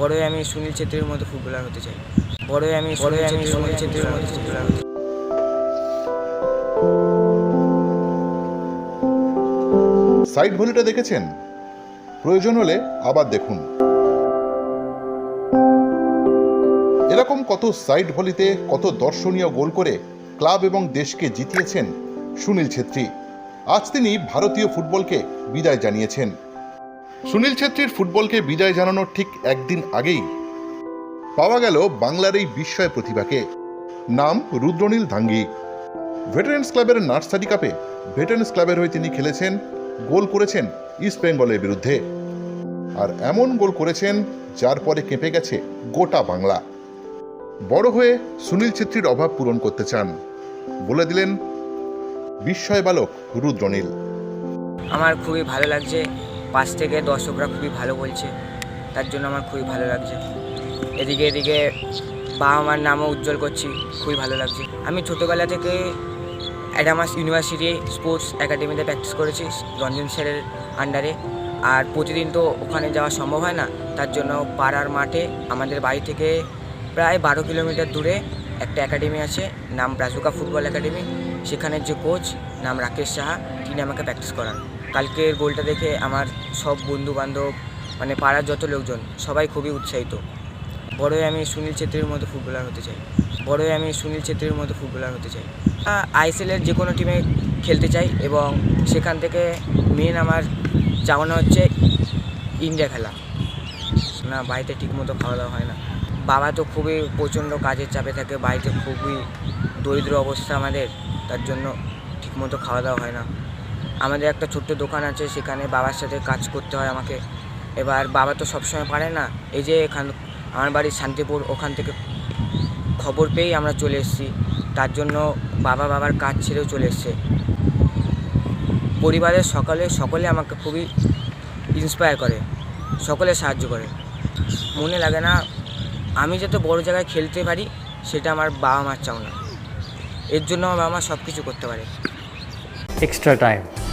বড় হয়ে আমি সুনীল ছেত্রীর মতো ফুটবলার হতে চাই। বড় হয়ে আমি বড় হয়ে আমি সুনীল ছেত্রীর মতো ফুটবলার হতে চাই। সাইড ভলিটা দেখেছেন? প্রয়োজন হলে আবার দেখুন। এরকম কত সাইড ভলিতে কত দর্শনীয় গোল করে ক্লাব এবং দেশকে জিতিয়েছেন সুনীল ছেত্রী। আজ তিনি ভারতীয় ফুটবলকে বিদায় জানিয়েছেন। সুনীল ছেত্রীর ফুটবলকে বিদায় জানানোর ঠিক একদিন আগেই পাওয়া গেল বাংলার এই বিস্ময় প্রতিভাকে। নাম রুদ্রনীল ধাঙ্গি। ভেটারেন্স ক্লাবের নার্সারি কাপে ভেটারেন্স ক্লাবের হয়ে তিনি খেলেছেন, গোল করেছেন ইস্ট বেঙ্গলের বিরুদ্ধে। আর এমন গোল করেছেন যার পরে কেঁপে গেছে গোটা বাংলা। বড় হয়ে সুনীল ছেত্রীর অভাব পূরণ করতে চান। বলে দিলেন, বিস্ময় বালক রুদ্রনীল। আমার খুবই ভালো লাগছে। পাশ থেকে দর্শকরা খুবই ভালো বলছে। তার জন্য আমার খুবই ভালো লাগছে। এদিকে এদিকে বাবা মার নামও উজ্জ্বল করছি, খুবই ভালো লাগছে। আমি ছোটোবেলা থেকে অ্যাডামাস ইউনিভার্সিটি স্পোর্টস একাডেমিতে প্র্যাকটিস করেছি রঞ্জন স্যারের আন্ডারে। আর প্রতিদিন তো ওখানে যাওয়া সম্ভব হয় না, তার জন্য পাড়ার মাঠে আমাদের বাড়ি থেকে প্রায় বারো কিলোমিটার দূরে একটা একাডেমি আছে, নাম ব্রাজুকা ফুটবল একাডেমি। সেখানের যে কোচ, নাম রাকেশ সাহা, তিনি আমাকে প্র্যাকটিস করান। কালকের গোলটা দেখে আমার সব বন্ধু বান্ধব মানে পাড়ার যত লোকজন, সবাই খুবই উৎসাহিত। বড় হয়ে আমি সুনীল ছেত্রীর মতো ফুটবলার হতে চাই। বড় হয়ে আমি সুনীল ছেত্রীর মতো ফুটবলার হতে চাই। আইএসএলের যে কোনো টিমে খেলতে চাই এবং সেখান থেকে মেন আমার চাওয়ানো হচ্ছে ইন্ডিয়া খেলা। না, বাড়িতে ঠিকমতো খাওয়া দাওয়া হয় না। বাবা তো খুবই প্রচণ্ড কাজের চাপে থাকে, বাড়িতে খুবই দরিদ্র অবস্থা আমাদের, তার জন্য ঠিকমতো খাওয়া দাওয়া হয় না। আমাদের একটা ছোট্ট দোকান আছে, সেখানে বাবার সাথে কাজ করতে হয় আমাকে। এবার বাবা তো সবসময় পারে না। এই যে এখান, আমার বাড়ি শান্তিপুর, ওখান থেকে খবর পেয়েই আমরা চলে এসেছি। তার জন্য বাবা বাবার কাজ ছেড়েও চলে এসছে। পরিবারের সকালে, সকলে আমাকে খুবই ইন্সপায়ার করে। সকলে সাহায্য করে। মনে লাগে না, আমি যাতে বড় জায়গায় খেলতে পারি, সেটা আমার বাবা মার চাও না এর জন্য আমার বাবা মা সব কিছু করতে পারে। Extra time